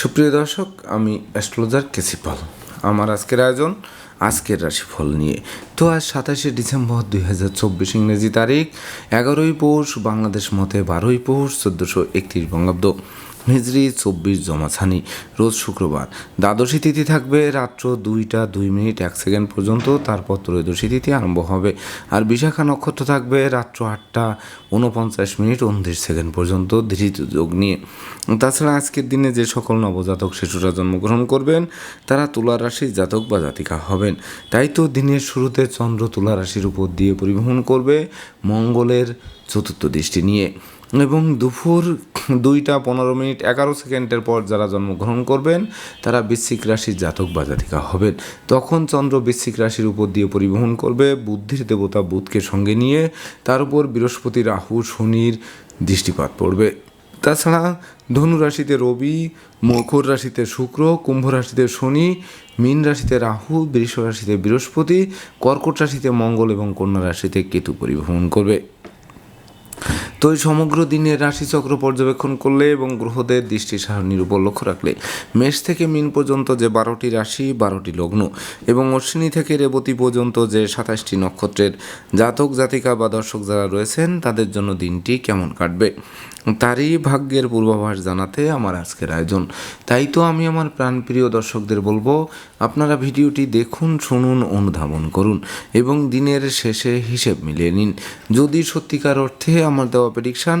সুপ্রিয় দর্শক, আমি অ্যাস্ট্রোলজার কেসিপাল আমার আজকের আয়োজন, আজকের রাশিফল নিয়ে। তো আজ সাতাশে ডিসেম্বর দুই হাজার চব্বিশ ইংরেজি তারিখ, এগারোই পৌষ, বাংলাদেশ মতে বারোই পৌষ, চোদ্দোশো একত্রিশ বঙ্গাব্দ। হিজড়ি চব্বিশ জমাছানি, রোজ শুক্রবার। দ্বাদশী তিথি থাকবে রাত্র দুইটা দুই মিনিট এক সেকেন্ড পর্যন্ত, তারপর ত্রয়োদশী তিথি আরম্ভ হবে। আর বিশাখা নক্ষত্র থাকবে রাত্র আটটা উনপঞ্চাশ মিনিট উনত্রিশ সেকেন্ড পর্যন্ত ধৃত যোগ নিয়ে। তাছাড়া আজকের দিনে যে সকল নবজাতক শিশুরা জন্মগ্রহণ করবেন, তারা তুলা রাশির জাতক বা জাতিকা হবেন। তাই তো দিনের শুরুতে চন্দ্র তুলা রাশির উপর দিয়ে পরিবহন করবে মঙ্গলের চতুর্থ দৃষ্টি নিয়ে। এবং দুপুর দুইটা পনেরো মিনিট এগারো সেকেন্ডের পর যারা জন্মগ্রহণ করবেন, তারা বৃশ্চিক রাশির জাতক বা জাতিকা হবেন। তখন চন্দ্র বৃশ্চিক রাশির উপর দিয়ে পরিবহন করবে। বুদ্ধির দেবতা বুধকে সঙ্গে নিয়ে তার উপর বৃহস্পতি, রাহু, শনির দৃষ্টিপাত পড়বে। তাছাড়া ধনু রাশিতে রবি, মকর রাশিতে শুক্র, কুম্ভ রাশিতে শনি, মীন রাশিতে রাহু, বৃষ রাশিতে বৃহস্পতি, কর্কট রাশিতে মঙ্গল এবং কন্যা রাশিতে কেতু পরিভ্রমণ করবে। তো এই সমগ্র দিনের রাশিচক্র পর্যবেক্ষণ করলে এবং গ্রহদের দৃষ্টি সারণীর উপর লক্ষ্য রাখলে মেষ থেকে মিন পর্যন্ত যে বারোটি রাশি, বারোটি লগ্ন এবং অশ্বিনী থেকে রেবতী পর্যন্ত যে সাতাশটি নক্ষত্রের জাতক জাতিকা বা দর্শক যারা রয়েছেন, তাদের জন্য দিনটি কেমন কাটবে? তারই ভাগ্যের পূর্বাভাস জানাতে আমার আজকের আয়োজন। তাই তো আমি আমার প্রাণপ্রিয় দর্শকদের বলব, আপনারা ভিডিওটি দেখুন, শুনুন, অনুধাবন করুন এবং দিনের শেষে হিসেব মিলিয়ে নিন। যদি সত্যিকার অর্থে আমার দেওয়া প্রেডিকশান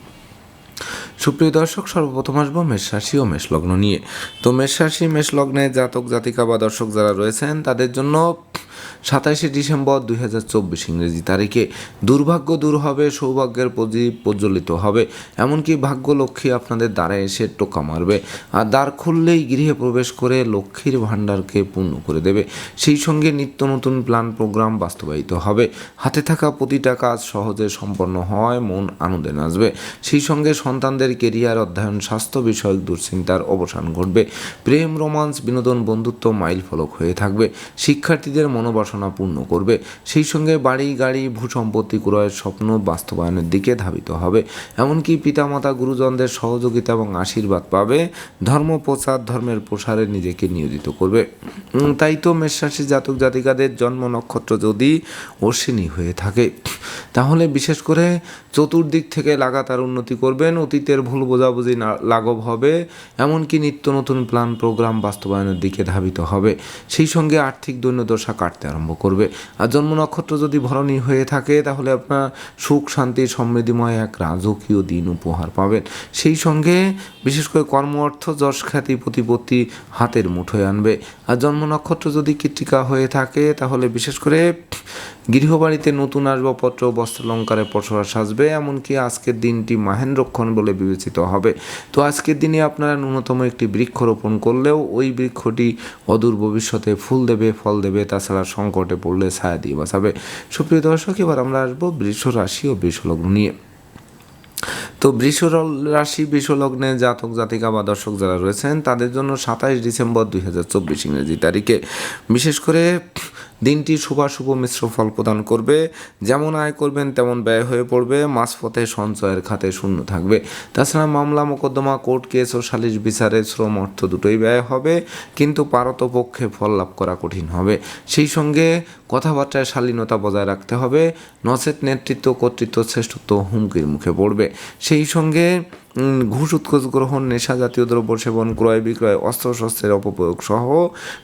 সুপ্রিয় দর্শক, সর্বপ্রথম আসব মেষ রাশি ও মেষ লগ্ন নিয়ে। তো মেষ রাশি, মেষ লগ্নে জাতক জাতিকা বা দর্শক যারা রয়েছেন, তাদের জন্য সাতাশে ডিসেম্বর দুই হাজার চব্বিশ ইংরেজি তারিখে। দুর্ভাগ্য দূর হবে, সৌভাগ্যের প্রদীপ প্রজ্বলিত হবে। এমনকি ভাগ্য লক্ষ্মী আপনাদের দ্বারে এসে টোকা মারবে। আর দ্বার খুললেই গৃহে প্রবেশ করে লক্ষ্মীর ভাণ্ডারকে পূর্ণ করে দেবে। সেই সঙ্গে নিত্য নতুন প্ল্যান প্রোগ্রাম বাস্তবায়িত হবে। হাতে থাকা প্রতিটা কাজ সহজে সম্পন্ন হয়, মন আনন্দে নাচবে। সেই সঙ্গে সন্তানদের কেরিয়ার, অধ্যয়ন, স্বাস্থ্য বিষয়ক দুশ্চিন্তার অবসান ঘটবে। প্রেম, রোমান্স, বিনোদন, বন্ধুত্ব মাইল ফলক হয়ে থাকবে। শিক্ষার্থীদের মনোবাসনা পূর্ণ করবে। সেই সঙ্গে বাড়ি, গাড়ি, ভূসম্পত্তি ক্রয়ের স্বপ্ন বাস্তবায়নের দিকে ধাবিত হবে। এমনকি পিতামাতা, গুরুজনদের সহযোগিতা এবং আশীর্বাদ পাবে। ধর্ম প্রচার, ধর্মের প্রসারে নিজেকে নিয়োজিত করবে। তাই তো মেষরাশি জাতক জাতিকাদের জন্ম নক্ষত্র যদি অশ্বিনী হয়ে থাকে, তাহলে বিশেষ করে চতুর্দিক থেকে লাগাতার উন্নতি করবেন, অতীতের ভুল বোঝাবুঝি লাঘব হবে। এমনকি নিত্য নতুন প্ল্যান প্রোগ্রাম বাস্তবায়নের দিকে ধাবিত হবে। সেই সঙ্গে আর্থিক দৈন্যদশা কাটতে আরম্ভ করবে। আর জন্ম নক্ষত্র যদি ভরণী হয়ে থাকে, তাহলে আপনার সুখ, শান্তি, সমৃদ্ধিময় এক রাজকীয় দিন উপহার পাবেন। সেই সঙ্গে বিশেষ করে কর্ম, অর্থ, যশ, খ্যাতি, প্রতিপত্তি হাতের মুঠোয় আনবে। আর জন্ম নক্ষত্র যদি কৃত্তিকা হয়ে থাকে, তাহলে বিশেষ করে গৃহবাড়িতে নতুন আসবাবপত্র, বস্ত্রালঙ্কারে পসরা সাজবে, এমনকি আজকের দিনটি মাহেন্দ্রক্ষণ বলে বিবেচিত হবে। তো আজকের দিনে আপনারা ন্যূনতম একটি বৃক্ষ রোপণ করলেও ওই বৃক্ষটি অদূর ভবিষ্যতে ফুল দেবে, ফল দেবে, তাছাড়া সংকটে পড়লে ছায়া দিয়ে বাঁচাবে সুপ্রিয় দর্শক, এবার আমরা আসব বৃষ রাশি ও বৃষ লগ্ন নিয়ে। তো বৃষ রাশি বৃষ লগ্নে জাতক, জাতিকা বা দর্শক যারা রয়েছেন, তাদের জন্য সাতাইশ ডিসেম্বর দুই হাজার চব্বিশ ইংরেজি তারিখে। বিশেষ করে দিনটি শুভাশুভ মিশ্র ফল প্রদান করবে। যেমন আয় করবেন, তেমন ব্যয় হয়ে পড়বে। মাঝপথে সঞ্চয়ের খাতে শূন্য থাকবে। তাছাড়া মামলা, মোকদ্দমা, কোর্ট কেস ও সালিশ বিচারে শ্রম, অর্থ দুটোই ব্যয় হবে। কিন্তু পারতপক্ষে ফল লাভ করা কঠিন হবে। সেই সঙ্গে কথাবার্তায় শালীনতা বজায় রাখতে হবে। নচেত নেতৃত্ব, কর্তৃত্ব, শ্রেষ্ঠত্ব হুমকির মুখে পড়বে। সেই সঙ্গে ঘুষ উৎকোচ গ্রহণ, নেশা জাতীয় দ্রব্য সেবন, ক্রয় বিক্রয় অস্ত্র শস্ত্রের অপপ্রয়োগ সহ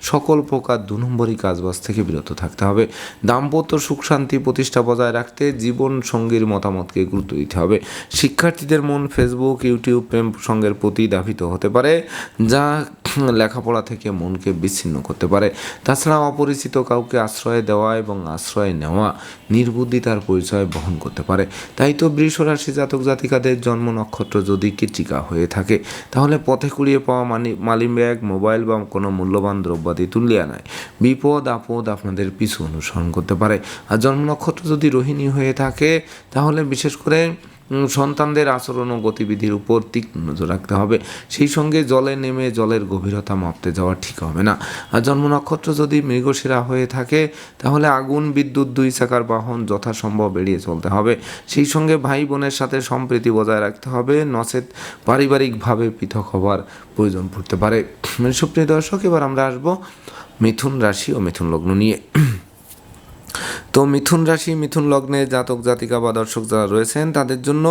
সকল প্রকার দু নম্বরই কাজবাজ থেকে বিরত থাকতে হবে। দাম্পত্য সুখ শান্তি প্রতিষ্ঠা বজায় রাখতে জীবন সঙ্গীর মতামতকে গুরুত্ব দিতে হবে। শিক্ষার্থীদের মন ফেসবুক ইউটিউব প্রেম সঙ্গের প্রতি দাবিত হতে পারে, যা লেখাপড়া থেকে মনকে বিচ্ছিন্ন করতে পারে। তাছাড়া অপরিচিত কাউকে আশ্রয় দেওয়া এবং আশ্রয় নেওয়া নির্বুদ্ধিতার পরিচয় বহন করতে পারে। তাই তো বৃষ রাশি জাতক জাতিকাদের জন্ম নক্ষত্র যদি কীর্তিকা হয়ে থাকে, তাহলে পথে কুড়িয়ে পাওয়া মানি মালি ব্যাগ, মোবাইল বা কোনো মূল্যবান দ্রব্যাদি তুলিয়া নেয়। বিপদ আপদ আপনাদের পিছু অনুসরণ করতে পারে। আর জন্ম নক্ষত্র যদি রোহিণী হয়ে থাকে, তাহলে বিশেষ করে সন্তানদের আচরণ ও গতিবিধির উপর তীক্ষ্ণ নজর রাখতে হবে। সেই সঙ্গে জলে নেমে জলের গভীরতা মাপতে যাওয়া ঠিক হবে না। আর জন্ম নক্ষত্র যদি মৃগশিরা হয়ে থাকে, তাহলে আগুন, বিদ্যুৎ, দুই চাকার বাহন যথাসম্ভব এড়িয়ে চলতে হবে। সেই সঙ্গে ভাই বোনের সাথে সম্প্রীতি বজায় রাখতে হবে। নচেত পারিবারিকভাবে পৃথক হবার প্রয়োজন পড়তে পারে। সুপ্রিয় দর্শক, এবার আমরা আসব মিথুন রাশি ও মিথুন লগ্ন নিয়ে। তো মিথুন রাশি, মিথুন লগ্নে জাতক, জাতিকা বা দর্শক যারা রয়েছেন, তাদের জন্য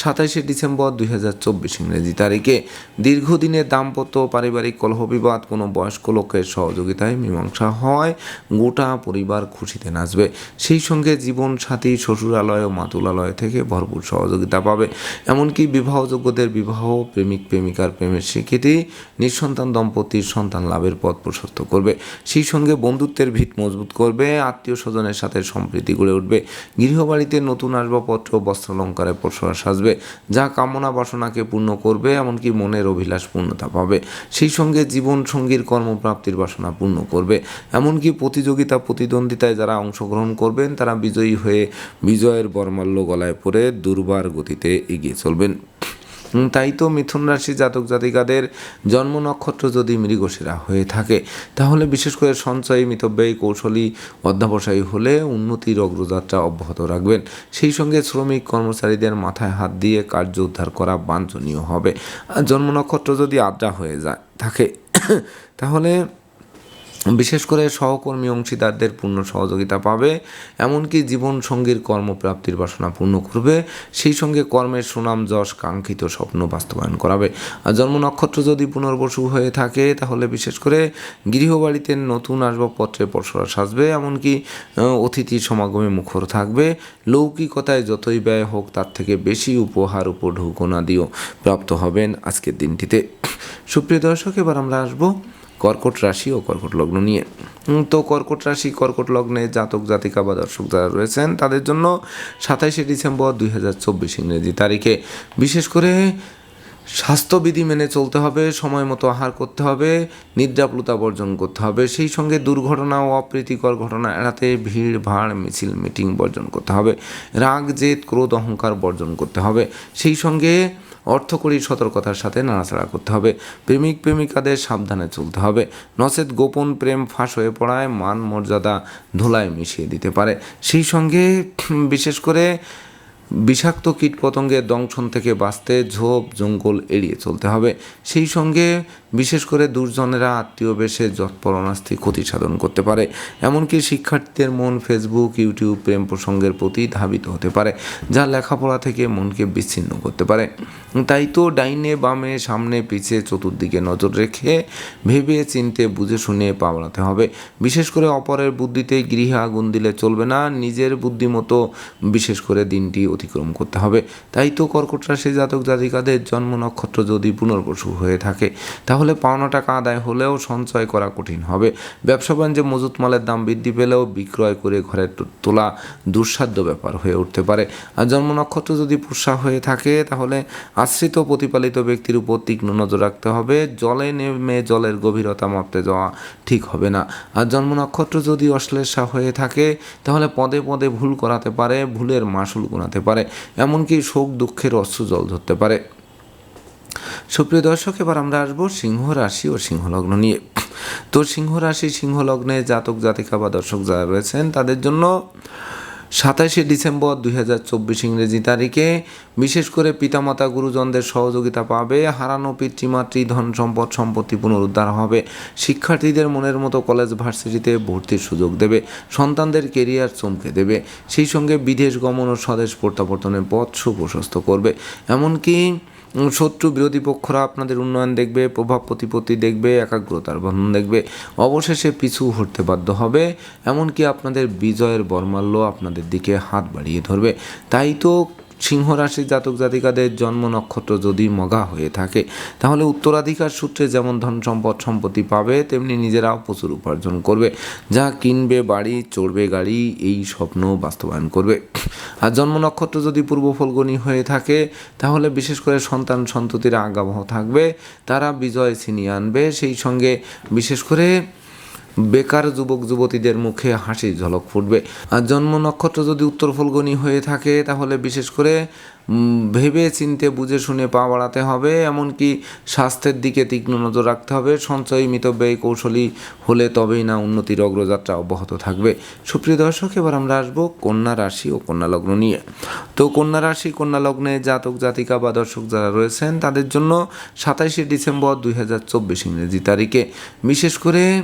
সাতাইশে ডিসেম্বর দুই হাজার চব্বিশ ইংরেজি তারিখে। দীর্ঘদিনের দাম্পত্য, পারিবারিক কলহ বিবাদ কোনো বয়স্ক লোকের সহযোগিতায় মীমাংসা হয়, গোটা পরিবার খুশিতে নাচবে। সেই সঙ্গে জীবন সাথী শ্বশুরালয় ও মাতুলালয় থেকে ভরপুর সহযোগিতা পাবে। এমনকি বিবাহযোগ্যদের বিবাহ, প্রেমিক, প্রেমিকার প্রেমের স্বীকৃতি, নিঃসন্তান দম্পতির সন্তান লাভের পথ প্রশস্ত করবে। সেই সঙ্গে বন্ধুত্বের ভিত মজবুত করবে, আত্মীয় স্বজনের সাথে সম্প্রীতি গড়ে উঠবে। গৃহবাড়িতে নতুন আসবাবপত্র বস্ত্রালঙ্কারে পরশরা সাজবে, যা কামনা বাসনাকে পূর্ণ করবে, এমনকি মনের অভিলাষ পূর্ণতা পাবে। সেই সঙ্গে জীবন সঙ্গীর কর্মপ্রাপ্তির বাসনা পূর্ণ করবে। এমনকি প্রতিযোগিতা প্রতিদ্বন্দ্বিতায় যারা অংশগ্রহণ করবেন, তারা বিজয়ী হয়ে বিজয়ের বর্মাল্য গলায় পরে দুর্বার গতিতে এগিয়ে চলবেন। তাই তো মিথুন রাশি জাতক জাতিকাদের জন্ম নক্ষত্র যদি মৃগশিরা হয়ে থাকে, তাহলে বিশেষ করে সঞ্চয়ী, মিতব্যয়ী, কৌশলী, অধ্যাবসায়ী হলে উন্নতির অগ্রযাত্রা অব্যাহত রাখবেন। সেই সঙ্গে শ্রমিক, কর্মচারীদের মাথায় হাত দিয়ে কার্য উদ্ধার করা বাঞ্ছনীয় হবে। জন্ম নক্ষত্র যদি আদ্রা হয়ে যায়, থাকে, তাহলে বিশেষ করে সহকর্মী অংশীদারদের পূর্ণ সহযোগিতা পাবে, এমনকি জীবন সঙ্গীর কর্মপ্রাপ্তির বাসনা পূর্ণ করবে, সেই সঙ্গে কর্মের সুনাম, যশ, কাঙ্ক্ষিত স্বপ্ন বাস্তবায়ন করাবে। আর জন্ম নক্ষত্র যদি পুনর্বসু হয়ে থাকে, তাহলে বিশেষ করে গৃহবাড়িতে নতুন আসবাবপত্রে পরশরা সাজবে, এমনকি অতিথি সমাগমে মুখর থাকবে। লৌকিকতায় যতই ব্যয় হোক, তার থেকে বেশি উপহার উপঢৌকনা দিয়েও প্রাপ্ত হবেন আজকের দিনটিতে। সুপ্রিয় দর্শক, এবার আমরা আসব কর্কট রাশি ও কর্কট লগ্ন নিয়ে। তো কর্কট রাশি, কর্কট লগ্নে জাতক, জাতিকা বা দর্শক যারা রয়েছেন, তাদের জন্য সাতাইশে ডিসেম্বর দুই হাজার চব্বিশ ইংরেজি তারিখে বিশেষ করে স্বাস্থ্যবিধি মেনে চলতে হবে, সময় মতো আহার করতে হবে, নিদ্রাপ্লুতা বর্জন করতে হবে, সেই সঙ্গে দুর্ঘটনা ও অপ্রীতিকর ঘটনা এড়াতে ভিড়, ভাড়, মিছিল, মিটিং বর্জন করতে হবে, রাগ, জেদ, ক্রোধ, অহংকার বর্জন করতে হবে, সেই সঙ্গে অর্থকরী সতর্কতার সাথে নাড়াচাড়া করতে হবে, প্রেমিক, প্রেমিকাদের সাবধানে চলতে হবে, নচেত গোপন প্রেম ফাঁস হয়ে পড়ায় মান মর্যাদা ধুলায় মিশিয়ে দিতে পারে, সেই সঙ্গে বিশেষ করে বিষাক্ত কীটপতঙ্গের দংশন থেকে বাঁচতে ঝোপ, জঙ্গল এড়িয়ে চলতে হবে। সেই সঙ্গে বিশেষ করে দুর্জনেরা আত্মীয় বেশে যৎপরণাস্তি ক্ষতি সাধন করতে পারে। এমনকি শিক্ষার্থীদের মন ফেসবুক ইউটিউব প্রেম প্রসঙ্গের প্রতি ধাবিত হতে পারে, যা লেখাপড়া থেকে মনকে বিচ্ছিন্ন করতে পারে। তাই তো ডাইনে বামে সামনে পিছিয়ে চতুর্দিকে নজর রেখে ভেবে চিনতে বুঝে শুনে পা বাড়াতে হবে। বিশেষ করে অপরের বুদ্ধিতে গৃহে আগুন দিলে চলবে না, নিজের বুদ্ধিমতো বিশেষ করে দিনটি অতিক্রম করতে হবে। তাই তো কর্কট রাশি জাতক জাতিকাদের জন্ম নক্ষত্র যদি পুনর্বসু হয়ে থাকে, তাহলে পাওনা টাকা আদায় হলেও সঞ্চয় করা কঠিন হবে। ব্যবসা বাণিজ্যে মজুত মালের দাম বৃদ্ধি পেলেও বিক্রয় করে ঘরে তোলা দুঃসাধ্য ব্যাপার হয়ে উঠতে পারে। আর জন্ম নক্ষত্র যদি পুষা হয়ে থাকে, তাহলে আশ্রিত প্রতিপালিত ব্যক্তির উপর তীক্ষ্ণ নজর রাখতে হবে। জলে নেমে জলের গভীরতা মাপতে যাওয়া ঠিক হবে না। আর জন্ম নক্ষত্র যদি অশ্লেষা হয়ে থাকে, তাহলে পদে পদে ভুল করাতে পারে, ভুলের মাসুল গুণাতে পারে এমনকি শোক, দুঃখের অশ্রু জল ধরতে পারে। সুপ্রিয় দর্শক, এবার আমরা আসব সিংহ রাশি ও সিংহলগ্ন নিয়ে। তো সিংহ রাশি, সিংহলগ্নে জাতক, জাতিকা বা দর্শক যারা রয়েছেন, তাদের জন্য সাতাশে ডিসেম্বর দুই হাজার চব্বিশ ইংরেজি তারিখে বিশেষ করে পিতামাতা গুরুজনদের সহযোগিতা পাবে, হারানো পিতৃমাতৃ, ধন সম্পদ সম্পত্তি পুনরুদ্ধার হবে, শিক্ষার্থীদের মনের মতো কলেজ ভার্সিটিতে ভর্তির সুযোগ দেবে, সন্তানদের কেরিয়ার চমকে দেবে, সেই সঙ্গে বিদেশ গমন ও স্বদেশ প্রত্যাবর্তনের পথ সুপ্রশস্ত করবে। এমনকি শত্রু বিরোধী পক্ষরা আপনাদের উন্নয়ন দেখবে, প্রভাব প্রতিপত্তি দেখবে, একাগ্রতার বন্ধন দেখবে। অবশেষে পিছু হটতে বাধ্য হবে, এমনকি আপনাদের বিজয়ের বর্মাল্য আপনাদের দিকে হাত বাড়িয়ে ধরবে। তাই তো সিংহ রাশির জাতক জাতিকাদের জন্ম নক্ষত্র যদি মগা হয়ে থাকে, তাহলে উত্তরাধিকার সূত্রে যেমন ধন সম্পদ সম্পত্তি পাবে, তেমনি নিজেরাও প্রচুর উপার্জন করবে। যা কিনবে, বাড়ি, চড়বে গাড়ি, এই স্বপ্ন বাস্তবায়ন করবে। আর জন্ম নক্ষত্র যদি পূর্ব ফলগণী হয়ে থাকে, তাহলে বিশেষ করে সন্তান সন্ততির আগাবহ থাকবে, তারা বিজয় ছিনিয়ে আনবে। সেই সঙ্গে বিশেষ করে বেকার যুবক, যুবতীদের মুখে হাসির ঝলক ফুটবে। আর জন্ম নক্ষত্র যদি উত্তর ফলগণী হয়ে থাকে, তাহলে বিশেষ করে ভেবে চিনতে, বুঝে শুনে পা বাড়াতে হবে। এমনকি স্বাস্থ্যের দিকে তীক্ষ্ণ নজর রাখতে হবে। সঞ্চয় মিতব্যয়ী কৌশলী হলে তবেই না উন্নতির অগ্রযাত্রা অব্যাহত থাকবে। সুপ্রিয় দর্শক, এবার আমরা আসব কন্যা রাশি ও কন্যা লগ্ন নিয়ে। তো কন্যা রাশি, কন্যা লগ্নে জাতক, জাতিকা বা দর্শক যারা রয়েছেন, তাদের জন্য সাতাইশে ডিসেম্বর দুই হাজার চব্বিশ ইংরেজি তারিখে। বিশেষ করে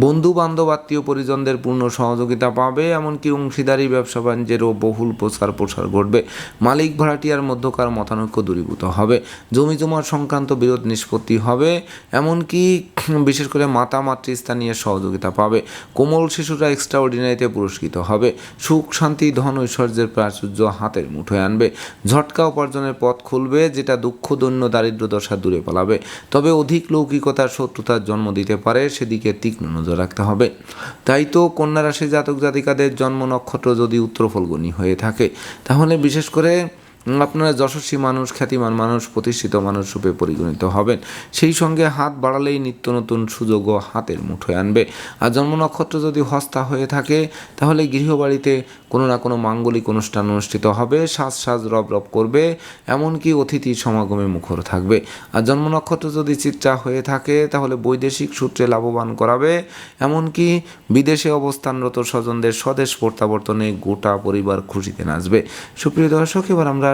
বন্ধু বান্ধব আত্মীয় পরিজনদের পূর্ণ সহযোগিতা পাবে, এমনকি অংশীদারি, ব্যবসা বাণিজ্যেরও বহুল প্রচার প্রসার ঘটবে। মালিক ভাড়াটিয়ার মধ্যকার মতানৈক্য দূরীভূত হবে। জমি জমার সংক্রান্ত বিরোধ নিষ্পত্তি হবে, এমনকি বিশেষ করে মাতা, মাতৃস্থানীয় সহযোগিতা পাবে। কোমল শিশুরা এক্সট্রা অর্ডিনারিতে পুরস্কৃত হবে। সুখ, শান্তি, ধন, ঐশ্বর্যের প্রাচুর্য হাতের মুঠোয় আনবে। ঝটকা উপার্জনের পথ খুলবে, যেটা দুঃখ, দৈন্য দারিদ্র দশা দূরে পালাবে। তবে অধিক লৌকিকতার শত্রুতার জন্ম দিতে পারে, সেদিকে তীক্ষ্ণ নজর রাখতে হবে। তাই তো কন্যা রাশি জাতক জাতিকাদের জন্ম নক্ষত্র যদি উত্তর ফলগুনি হয়ে থাকে, তাহলে বিশেষ করে আপনারা যশস্বী মানুষ, খ্যাতিমান মানুষ, প্রতিষ্ঠিত মানুষ রূপে পরিগণিত হবেন। সেই সঙ্গে হাত বাড়ালেই নিত্য নতুন সুযোগও হাতের মুঠোয় আনবে। আর জন্ম নক্ষত্র যদি হস্তা হয়ে থাকে, তাহলে গৃহবাড়িতে কোনো না কোনো মাঙ্গলিক অনুষ্ঠান অনুষ্ঠিত হবে, সাজ সাজ রব রব করবে, এমনকি অতিথি সমাগমে মুখর থাকবে। আর জন্ম নক্ষত্র যদি চিত্রা হয়ে থাকে, তাহলে বৈদেশিক সূত্রে লাভবান করাবে। এমনকি বিদেশে অবস্থানরত স্বজনদের স্বদেশ প্রত্যাবর্তনে গোটা পরিবার খুশিতে নাচবে। সুপ্রিয় দর্শক, এবার আমরা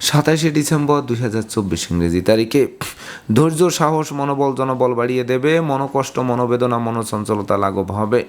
সাতাইশে ডিসেম্বর দুই হাজার চব্বিশ ইংরেজি তারিখে। ধৈর্য, সাহস, মনোবল জনবল বাড়িয়ে দেবে। মনোকষ্ট, মনোবেদনা, মনোচঞ্চলতা লাঘব হবে।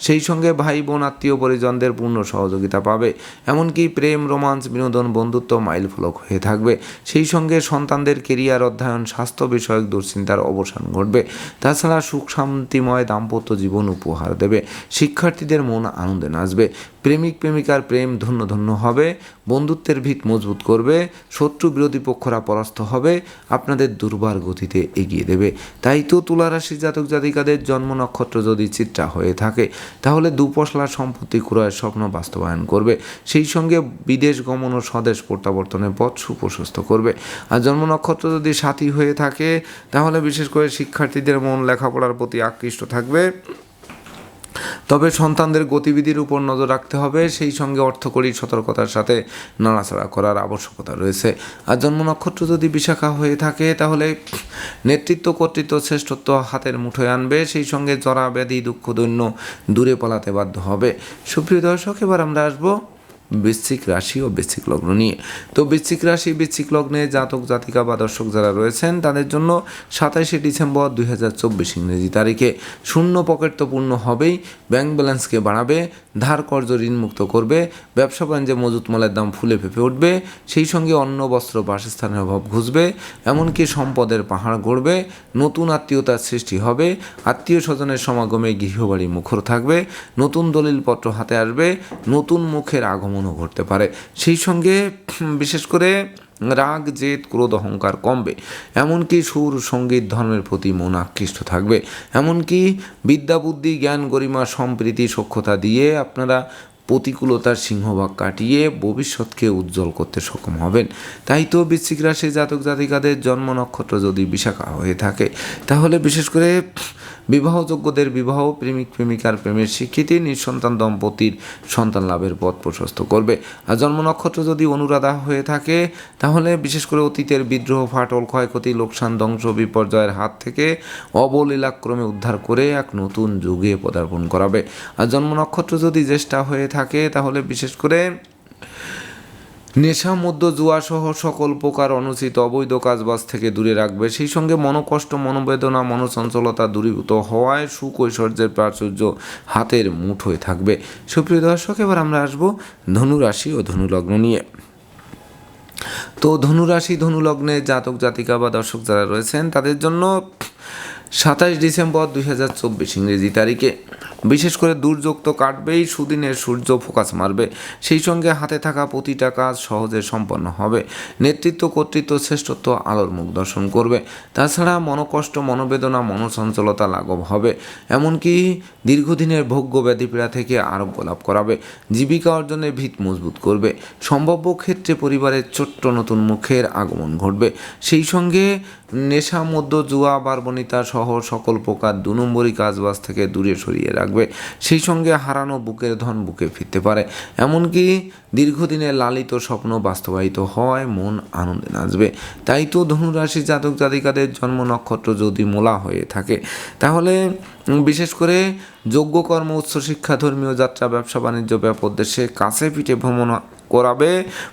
সেই সঙ্গে ভাই বোন আত্মীয় পরিজনদের পূর্ণ সহযোগিতা পাবে। এমনকি প্রেম, রোমান্স, বিনোদন, বন্ধুত্ব মাইল ফলক হয়ে থাকবে। সেই সঙ্গে সন্তানদের কেরিয়ার, অধ্যয়ন, স্বাস্থ্য বিষয়ক দুশ্চিন্তার অবসান ঘটবে। তাছাড়া সুখ, শান্তিময়, দাম্পত্য জীবন উপহার দেবে। শিক্ষার্থীদের মন আনন্দে নাচবে। প্রেমিক, প্রেমিকার প্রেম ধন্য ধন্য হবে, বন্ধুত্বের ভিত মজবুত করবে, শত্রু বিরোধী পক্ষরা পরাস্ত হবে, আপনাদের দুর্বার গতিতে এগিয়ে দেবে। তাই তো তুলারাশি জাতক জাতিকাদের জন্ম নক্ষত্র যদি চিত্রা হয়ে থাকে, তাহলে দুপশলা সম্পত্তি ক্রয়ের স্বপ্ন বাস্তবায়ন করবে। সেই সঙ্গে বিদেশ গমন ও স্বদেশ প্রত্যাবর্তনের পথ সুপ্রশস্ত করবে। আর জন্ম নক্ষত্র যদি সাথী হয়ে থাকে, তাহলে বিশেষ করে শিক্ষার্থীদের মন, লেখাপড়ার প্রতি আকৃষ্ট থাকবে। তবে সন্তানদের গতিবিধির উপর নজর রাখতে হবে, সেই সঙ্গে অর্থকরী সতর্কতার সাথে নাড়াচাড়া করার আবশ্যকতা রয়েছে। আর জন্ম নক্ষত্র যদি বিশাখা হয়ে থাকে, তাহলে নেতৃত্ব কর্তৃত্ব শ্রেষ্ঠত্ব হাতের মুঠোয় আনবে, সেই সঙ্গে জরা ব্যাধি দুঃখ, দৈন্য দূরে পালাতে বাধ্য হবে। সুপ্রিয় দর্শক, এবার আমরা আসব বৃশ্চিক রাশি ও বৃশ্চিক লগ্ন নিয়ে। তো বৃশ্চিক রাশি, বৃশ্চিক লগ্নে জাতক, জাতিকা বা দর্শক যারা রয়েছেন, তাদের জন্য সাতাইশে ডিসেম্বর দুই হাজার চব্বিশ ইংরেজি তারিখে শূন্য পকেট তো পূর্ণ হবেই, ব্যাংক ব্যালেন্সকে বাড়াবে, ধার কর্জ ঋণ মুক্ত করবে, ব্যবসা বাণিজ্যে মজুত মালের দাম ফুলে ফেপে উঠবে, সেই সঙ্গে অন্ন, বস্ত্র, বাসস্থানের অভাব ঘুষবে, এমনকি সম্পদের পাহাড় গড়বে, নতুন আত্মীয়তার সৃষ্টি হবে, আত্মীয় স্বজনের সমাগমে গৃহবাড়ি মুখর থাকবে, নতুন দলিলপত্র হাতে আসবে, নতুন মুখের আগমনও ঘটতে পারে। সেই সঙ্গে বিশেষ করে রাগ, জেদ, ক্রোধ, অহংকার কমবে। এমনকি সুর, সংগীত, ধর্মের প্রতি মন আকৃষ্ট থাকবে। এমনকি বিদ্যা, বুদ্ধি, জ্ঞান, গরিমা, সম্প্রীতি, সক্ষতা দিয়ে আপনারা প্রতিকূলতার সিংহভাগ কাটিয়ে ভবিষ্যৎকে উজ্জ্বল করতে সক্ষম হবেন। তাই তো বৃশ্চিক রাশি জাতক জাতিকাদের জন্ম নক্ষত্র যদি বিশাখা হয়ে থাকে, তাহলে বিশেষ করে বিবাহযোগ্যদের বিবাহ প্রেমিক প্রেমিকার প্রেমের স্বীকৃতি নিঃসন্তান দম্পতির সন্তান লাভের পথ প্রশস্ত করবে। আর জন্ম নক্ষত্র যদি অনুরাধা হয়ে থাকে, তাহলে বিশেষ করে অতীতের বিদ্রোহ, ফাটল, ক্ষয়ক্ষতি, লোকসান, ধ্বংস, বিপর্যয়ের হাত থেকে অবলীলাক্রমে উদ্ধার করে এক নতুন যুগে পদার্পণ করাবে। আর জন্ম নক্ষত্র যদি জ্যেষ্ঠা হয়ে থাকে, তাহলে বিশেষ করে নেশা মধ্য জুয়া সহ সকল প্রকার অনুচিত অবৈধ কাজবাজ থেকে দূরে রাখবে। সেই সঙ্গে মনোকষ্ট, মনোবেদনা, মনোচঞ্চলতা দূরীভূত হওয়ায় সুখ ঐশ্বর্যের প্রাচুর্য হাতের মুঠোয় থাকবে। সুপ্রিয় দর্শক, এবার আমরা আসব ধনুরাশি ও ধনুলগ্ন নিয়ে। তো ধনুরাশি, ধনুলগ্নে জাতক জাতিকা বা দর্শক যারা রয়েছেন, তাদের জন্য সাতাশ ডিসেম্বর দুই হাজার চব্বিশ ইংরেজি তারিখে। বিশেষ করে দুর্যোগ তো কাটবেই, সুদিনের সূর্য ফোকাস মারবে। সেই সঙ্গে হাতে থাকা প্রতিটা কাজ সহজে সম্পন্ন হবে। নেতৃত্ব, কর্তৃত্ব, শ্রেষ্ঠত্ব আলোর মুখ দর্শন করবে। তাছাড়া মনোকষ্ট, মনোবেদনা, মনোচঞ্চলতা লাঘব হবে। এমনকি দীর্ঘদিনের ভোগ্য ব্যাধিপীড়া থেকে আরোগ্য লাভ করাবে। জীবিকা অর্জনের ভিত মজবুত করবে। সম্ভাব্য ক্ষেত্রে পরিবারের ছোট্ট নতুন মুখের আগমন ঘটবে। সেই সঙ্গে নেশা মধ্য জুয়া, বারবনিতা সহ সকল প্রকার দু নম্বরই কাজবাজ থেকে দূরে সরিয়ে রাখবে। সেই সঙ্গে হারানো বুকের ধন বুকে ফিরতে পারে। এমনকি দীর্ঘদিনের লালিত স্বপ্ন বাস্তবায়িত হয় মন আনন্দে নাচবে। তাই তো ধনুরাশি জাতক জাতিকাদের জন্ম নক্ষত্র যদি মোলা হয়ে থাকে, তাহলে বিশেষ করে যোগ্য কর্ম উচ্চশিক্ষা ধর্মীয় যাত্রা ব্যবসা বাণিজ্য ব্যাপোদ্দেশ্যে কাছে পিঠে ভ্রমণ করাবে,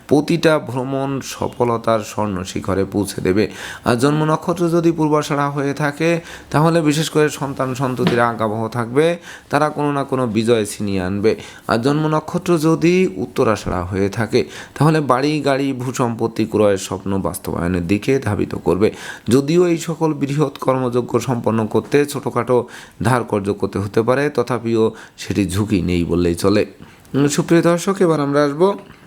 প্রতিটা ভ্রমণ সফলতার স্বর্ণ শিখরে পৌঁছে দেবে। আর জন্ম নক্ষত্র যদি পূর্বাশাড়া হয়ে থাকে, তাহলে বিশেষ করে সন্তান সন্ততির আজ্ঞাবহ থাকবে, তারা কোনো না কোনো বিজয় ছিনিয়ে আনবে। আর জন্ম নক্ষত্র যদি উত্তরাষাড়া হয়ে থাকে, তাহলে বাড়ি, গাড়ি, ভূসম্পত্তি ক্রয়ের স্বপ্ন বাস্তবায়নের দিকে ধাবিত করবে। যদিও এই সকল বৃহৎ কর্মযোগ্য সম্পন্ন করতে ছোটোখাটো ধার কর্য করতে হতে পারে, তথাপিও সেটি ঝুঁকি নেই বললেই চলে। সুপ্রিয় দর্শক, এবার আমরা আসব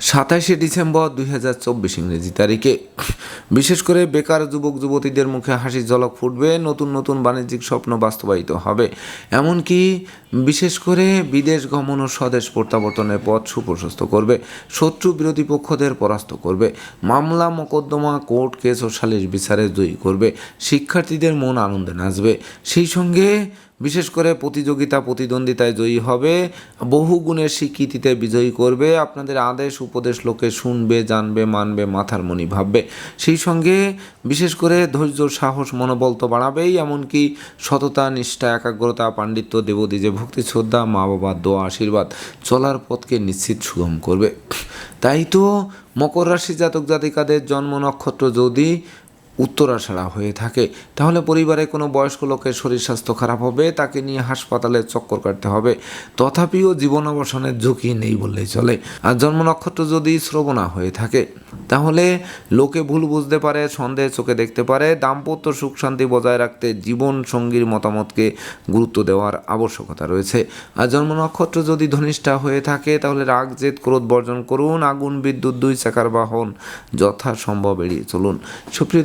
সাতাশে ডিসেম্বর দুই হাজার চব্বিশ ইংরেজি তারিখে। বিশেষ করে বেকার যুবক, যুবতীদের মুখে হাসির ঝলক ফুটবে, নতুন নতুন বাণিজ্যিক স্বপ্ন বাস্তবায়িত হবে। এমনকি বিশেষ করে বিদেশ গমন ও স্বদেশ প্রত্যাবর্তনের পথ সুপ্রশস্ত করবে, শত্রু বিরোধী পক্ষদের পরাস্ত করবে, মামলা, মোকদ্দমা, কোর্ট কেস ও সালিশ বিচারে জয়ী করবে, শিক্ষার্থীদের মন আনন্দে নাচবে। সেই সঙ্গে বিশেষ করে প্রতিযোগিতা, প্রতিদ্বন্দ্বিতায় জয়ী হবে। বহু গুণের স্বীকৃতিতে বিজয়ী করবে। আপনাদের আদেশ, উপদেশ লোকে শুনবে, জানবে, মানবে, মাথার মনি ভাববে। সেই সঙ্গে বিশেষ করে ধৈর্য, সাহস, মনোবল তো বাড়াবেই, এমনকি সততা, নিষ্ঠা, একাগ্রতা, পাণ্ডিত্য দেবদী যে ভক্তি, শ্রদ্ধা মা বাবার দোয়া, আশীর্বাদ, চলার পথকে নিশ্চিত সুগম করবে। তাই তো মকর রাশি জাতক জাতিকাদের জন্ম নক্ষত্র যদি উত্তরাষাড়া হয়ে থাকে। তাহলে পরিবারে কোনো বয়স্ক লোকের শরীর স্বাস্থ্য খারাপ হবে, তাকে নিয়ে হাসপাতালে চক্কর কাটতে হবে। তথাপিও জীবন অবসানের ঝুঁকি নেই বললেই চলে। আর জন্ম নক্ষত্র যদি শ্রবণা হয়ে থাকে, তাহলে লোকে ভুল বুঝতে পারে, সন্দেহ চোখে দেখতে পারে। দাম্পত্য সুখ শান্তি বজায় রাখতে জীবন সঙ্গীর মতামতকে গুরুত্ব দেওয়ার আবশ্যকতা রয়েছে। আর জন্ম নক্ষত্র যদি ধনিষ্ঠা হয়ে থাকে, তাহলে রাগ, জেদ, ক্রোধ বর্জন করুন। আগুন, বিদ্যুৎ, দুই চাকার বাহন যথাসম্ভব এড়িয়ে চলুন। সুপ্রিয়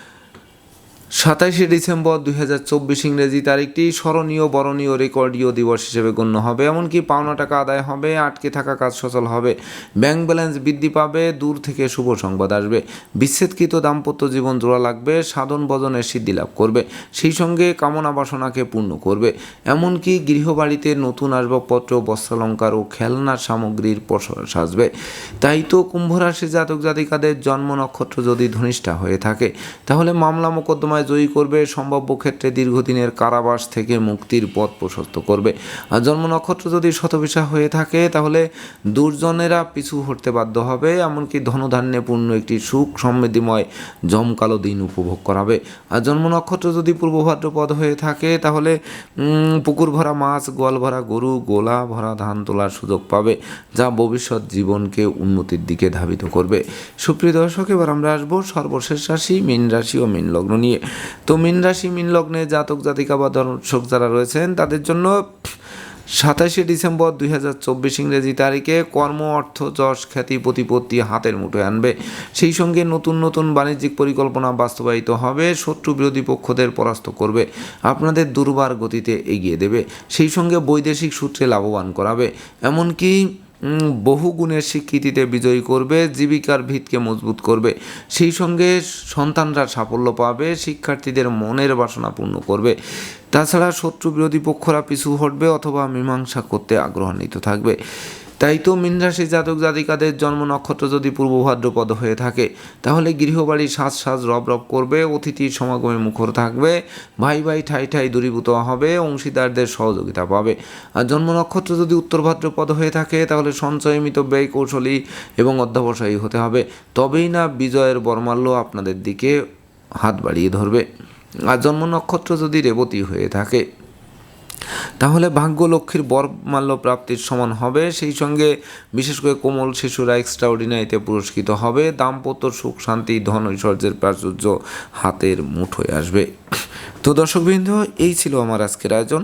সাতাশে ডিসেম্বর দুই হাজার চব্বিশ ইংরেজি তারিখটি স্মরণীয়, বরণীয় রেকর্ডীয় দিবস হিসেবে গণ্য হবে। এমনকি পাওনা টাকা আদায় হবে, আটকে থাকা কাজ সচল হবে। ব্যাংক ব্যালেন্স বৃদ্ধি পাবে, দূর থেকে শুভ সংবাদ আসবে। বিচ্ছেদকৃত দাম্পত্য জীবন জোড়া লাগবে, সাধন ভজনের সিদ্ধি লাভ করবে, সেই সঙ্গে কামনা বাসনাকে পূর্ণ করবে। এমনকি গৃহবাড়িতে নতুন আসবাবপত্র, বস্ত্রালঙ্কার ও খেলনার সামগ্রীর প্রসার সাজবে। তাই তো কুম্ভ রাশি জাতক জাতিকাদের জন্ম নক্ষত্র যদি ধনিষ্ঠা হয়ে থাকে, তাহলে মামলা মোকদ্দমায় জয়ী করবে, সম্ভাব্য ক্ষেত্রে দীর্ঘদিনের কারাবাস থেকে মুক্তির পথ প্রশস্ত করবে। আর জন্ম নক্ষত্র যদি শতবিশা হয়ে থাকে, তাহলে দুর্জনেরা পিছু হটতে বাধ্য হবে, এমনকি ধনধান্যে পূর্ণ একটি সুখ সমৃদ্ধিময় জমকালো দিন উপভোগ করাবে। আর জন্ম নক্ষত্র যদি পূর্ব ভাদ্রপদ হয়ে থাকে, তাহলে পুকুর ভরা মাছ, গোয়াল ভরা গরু, গোলা ভরা ধান তোলার সুযোগ পাবে, যা ভবিষ্যৎ জীবনকে উন্নতির দিকে ধাবিত করবে। সুপ্রিয় দর্শক, এবার আমরা আসব সর্বশেষ রাশি, মীন রাশি ও মীন লগ্ন নিয়ে। তো মীন রাশি, মীন লগ্নে জাতক, জাতিকা বা দর্শক যারা রয়েছেন, তাদের জন্য সাতাশে ডিসেম্বর দুই হাজার চব্বিশ ইংরেজি তারিখে কর্ম, অর্থ, যশ, খ্যাতি, প্রতিপত্তি হাতের মুঠোয় আনবে। সেই সঙ্গে নতুন নতুন বাণিজ্যিক পরিকল্পনা বাস্তবায়িত হবে, শত্রু বিরোধী পক্ষদের পরাস্ত করবে, আপনাদের দুর্বার গতিতে এগিয়ে দেবে, সেই সঙ্গে বৈদেশিক সূত্রে লাভবান করাবে। এমনকি বহু গুণের স্বীকৃতিতে বিজয়ী করবে, জীবিকার ভিতকে মজবুত করবে। সেই সঙ্গে সন্তানরা সাফল্য পাবে, শিক্ষার্থীদের মনের বাসনা পূর্ণ করবে। তাছাড়া শত্রু বিরোধী পক্ষরা পিছু হটবে অথবা মীমাংসা করতে আগ্রহান্বিত থাকবে। তাই তো মিনরাশি জাতক জাতিকাদের জন্ম নক্ষত্র যদি পূর্ব ভাদ্রপদ হয়ে থাকে, তাহলে গৃহবাড়ি সাজ সাজ রব রব করবে অতিথির সমাগমে মুখর থাকবে, ভাই ভাই ঠাই ঠাই দূরীভূত হবে, অংশীদারদের সহযোগিতা পাবে। আর জন্ম নক্ষত্র যদি উত্তর ভাদ্রপদ হয়ে থাকে, তাহলে সঞ্চয়মিত ব্যয় কৌশলী এবং অধ্যাবসায়ী হতে হবে। তবেই না বিজয়ের বর্মাল্য আপনাদের দিকে হাত বাড়িয়ে ধরবে। আর জন্ম নক্ষত্র যদি রেবতী হয়ে থাকে তাহলে ভাগ্য লক্ষ্মীর বরমাল্য প্রাপ্তির সমান হবে। সেই সঙ্গে বিশেষ করে কোমল শিশুরা এক্সট্রাঅর্ডিনারিতে পুরস্কৃত হবে। দাম্পত্য সুখ, শান্তি, ধন ঐশ্বর্যের প্রাচুর্য হাতের মুঠোয় আসবে। তো দর্শকবৃন্দ, এই ছিল আমার আজকের আয়োজন।